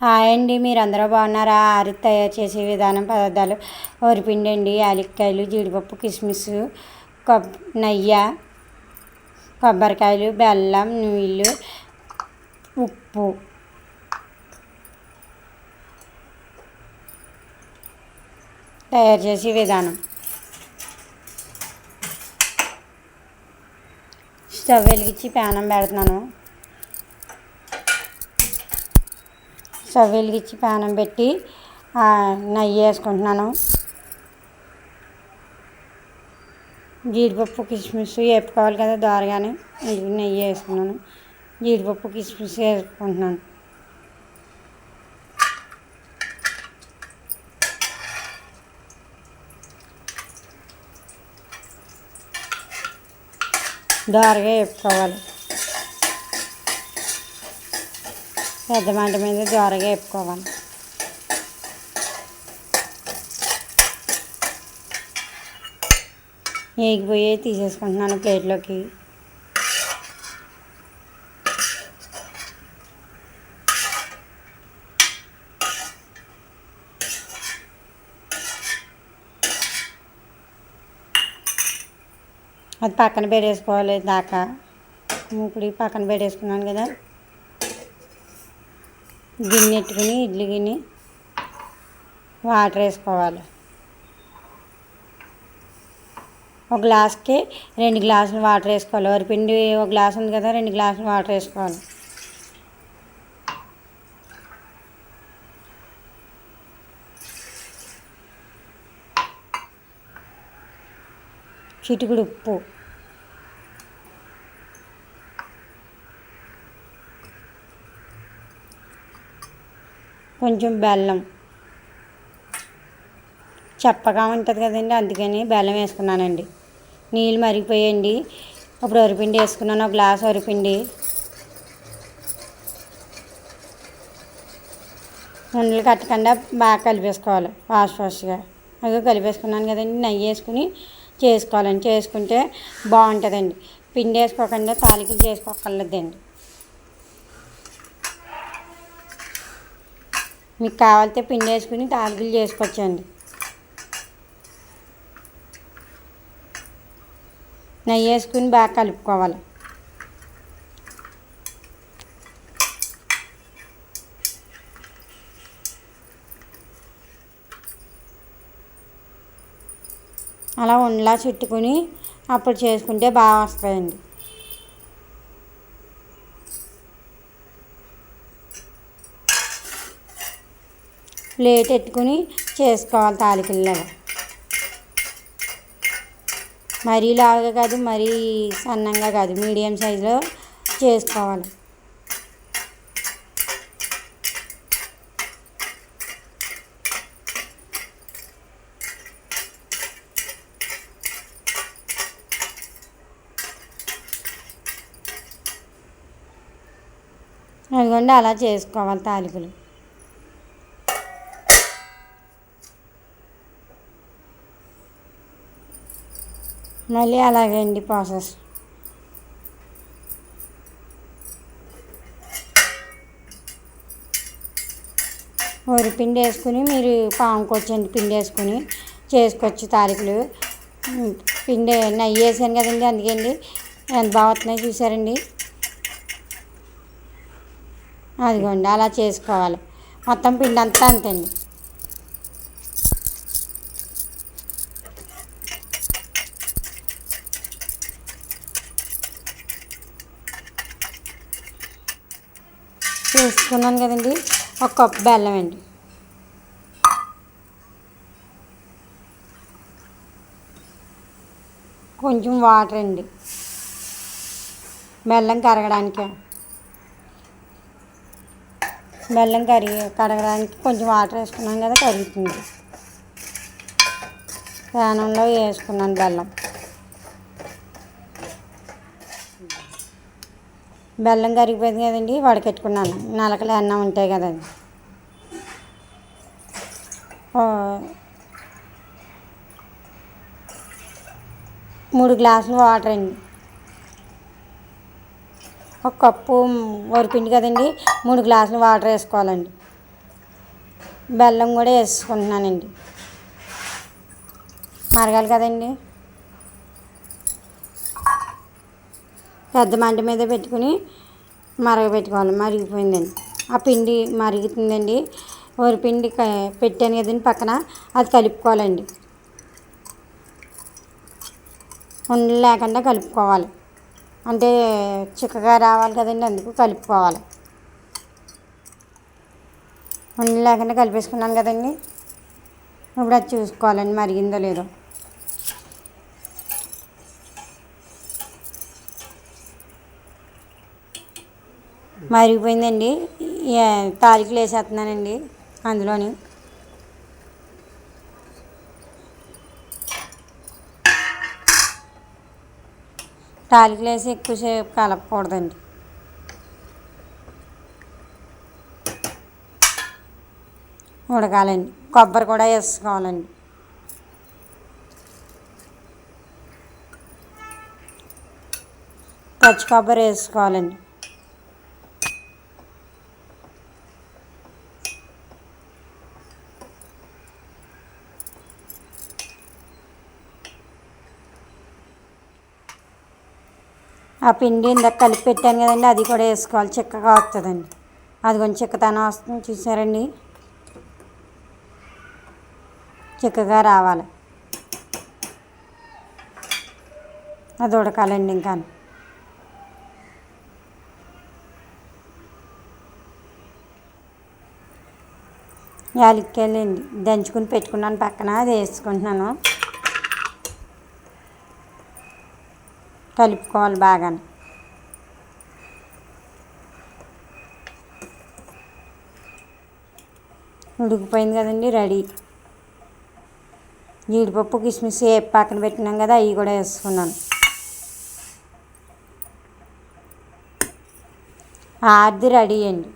Hi అండి మీరు అందరూ బాగున్నారా? ఆరి తయారు చేసే విధానం పదార్థాలు వరిపిండి అండి యాలక్కాయలు జీడిపప్పు కిస్మిస్ కొబ్ నెయ్యి కొబ్బరికాయలు బెల్లం నీళ్ళు ఉప్పు. తయారు చేసే విధానం. స్టవ్ వెలిగించి ప్యానం పెడుతున్నాను. స్టవ్ వెలిగించి ప్యానం పెట్టి నెయ్యి వేసుకుంటున్నాను. జీడిపప్పు కిస్మిస్ వేపుకోవాలి కదా దోరగానే ఇది నెయ్యి వేసుకున్నాను. జీడిపప్పు కిస్మిస్ వేసుకుంటున్నాను. దోరగా వేపుకోవాలి. పెద్ద మంట మీద జోరగా వేపుకోవాలి. వేగిపోయి తీసేసుకుంటున్నాను ప్లేట్లోకి. అది పక్కన పెట్టేసుకోవాలి దాకా. ఇప్పుడు పక్కన పెట్టేసుకున్నాను కదా. గిన్నె ఎట్టుకుని ఇడ్లీ గిన్నె వాటర్ వేసుకోవాలి. ఒక గ్లాస్కి రెండు గ్లాసులు వాటర్ వేసుకోవాలి. వరిపిండి ఒక గ్లాస్ ఉంది కదా రెండు గ్లాసులు వాటర్ వేసుకోవాలి. చిటికుడు ఉప్పు. కొంచెం బెల్లం. చప్పగా ఉంటుంది కదండి అందుకని బెల్లం వేసుకున్నానండి. నీళ్ళు మరిగిపోయండి. ఇప్పుడు వరిపిండి వేసుకున్నాను ఒక గ్లాస్ వరిపిండి ఉండలు కట్టకుండా బాగా కలిపేసుకోవాలి ఫాస్ట్ ఫాస్ట్గా. అవి కలిపేసుకున్నాను కదండి నెయ్యి వేసుకుని చేసుకోవాలండి. చేసుకుంటే బాగుంటుందండి. పిండి వేసుకోకుండా తాలికలు చేసుకోకర్లేదండి మీకు కావాలితే పిండి వేసుకుని తాలికలు చేసుకోవచ్చండి. నెయ్యి వేసుకుని బాగా కలుపుకోవాలి. అలా ఉండలా చుట్టుకుని అప్పుడు చేసుకుంటే బాగా వస్తాయండి. ప్లేట్ ఎత్తుకుని చేసుకోవాలి తాలికల్లాగా. మరీ లావుగా కాదు మరీ సన్నంగా కాదు మీడియం సైజులో చేసుకోవాలి. అదిగోండి అలా చేసుకోవాలి తాలికలు. మళ్ళీ అలాగే అండి ప్రాసెస్. వరి పిండి వేసుకుని మీరు పాముకొచ్చండి పిండి వేసుకుని చేసుకోవచ్చు తారీఖులు పిండి నెయ్యి వేసాను కదండి అందుకండి ఎంత బాగుతున్నాయి చూసారండి. అదిగోండి అలా చేసుకోవాలి. మొత్తం పిండి అంతా అంతండి. చేసుకున్నాను కదండి. ఒక కప్పు బెల్లం అండి. కొంచెం వాటర్ అండి. బెల్లం కరగడానికి. బెల్లం కరిగి కరగడానికి కొంచెం వాటర్ వేసుకున్నాం కదా కరుగుతుంది. ప్రాణంలో వేసుకున్నాను బెల్లం. బెల్లం కరిగిపోయింది కదండి వడకెట్టుకున్నాను నలకలు అన్నం ఉంటాయి కదండి మూడు గ్లాసులు వాటర్ అండి. ఒక కప్పు వరిపిండి కదండి మూడు గ్లాసులు వాటర్ వేసుకోవాలండి. బెల్లం కూడా వేసుకుంటున్నానండి. మరగాలి కదండి. పెద్ద మంట మీద పెట్టుకుని మరగబెట్టుకోవాలి మరిగిపోయిందండి ఆ పిండి మరుగుతుందండి. వరి పిండి పెట్టాను కదండి పక్కన. అది కలుపుకోవాలండి. ఉండలు లేకుండా కలుపుకోవాలి. అంటే చిక్కగా రావాలి కదండి అందుకు కలుపుకోవాలి. ఉండలు లేకుండా కలిపేసుకున్నాను కదండి. ఇప్పుడు అది చూసుకోవాలండి మరిగిందో లేదో. మరిగిపోయిందండి. తాలికలు వేసేస్తున్నానండి అందులోని. తాలికలు వేసి ఎక్కువసేపు కలపకూడదండి. ఉడకాలండి. కొబ్బరి కూడా వేసుకోవాలండి. పచ్చి కొబ్బరి వేసుకోవాలండి. ఆ పిండి ఇందాక కలిపి పెట్టాను కదండి అది కూడా వేసుకోవాలి. చిక్కగా వస్తుందండి అది కొంచెం చిక్కతనం వస్తుంది చూసారండి. చిక్కగా రావాలి. అది ఉడకాలండి ఇంకా. యాలక్కాయలండి దంచుకుని పెట్టుకున్నాను పక్కన అది వేసుకుంటున్నాను. కలుపుకోవాలి బాగా ఉడికిపోయింది కదండి రెడీ. జీడిపప్పు కిస్మిస్ ఏ పక్కన పెట్టినాం కదా అవి కూడా వేసుకున్నాను. ఆర్ది రెడీ అండి.